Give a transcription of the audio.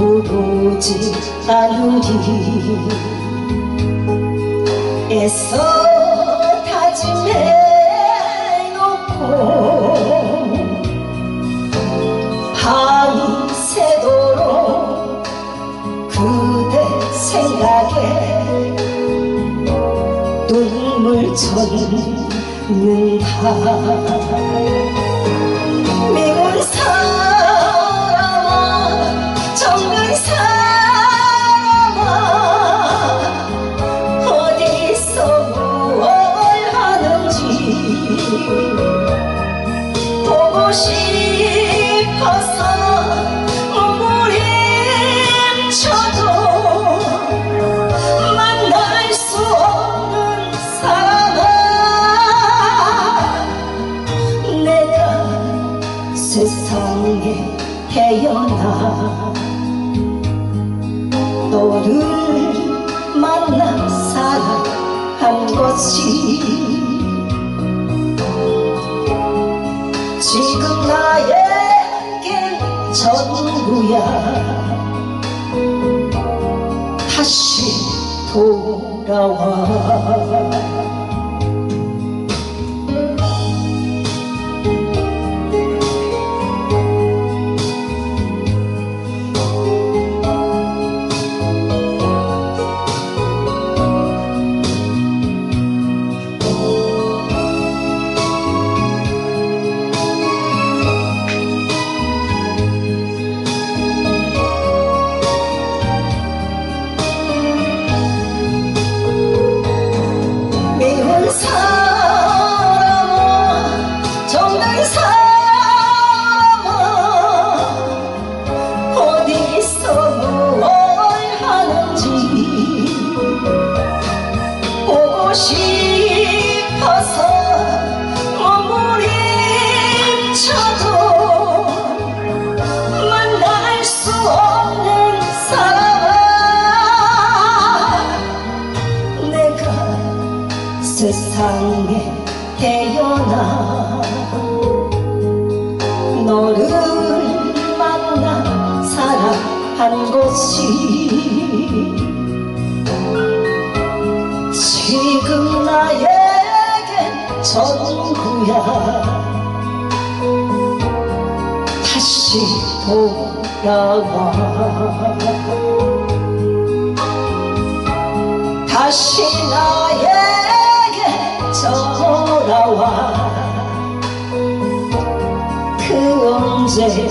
부르지 않으리. 애써 다짐해놓고 밤이 새도록 그대 생각에 눈물 젖는다 미운 사 태어나 너를 만나 사랑한 것이 지금 나에겐 전부야. 다시 돌아와 세상에 태어나 너를 만나 사랑한 것이 지금 나에겐 전부야. 다시 돌아와. 다시 나에 라도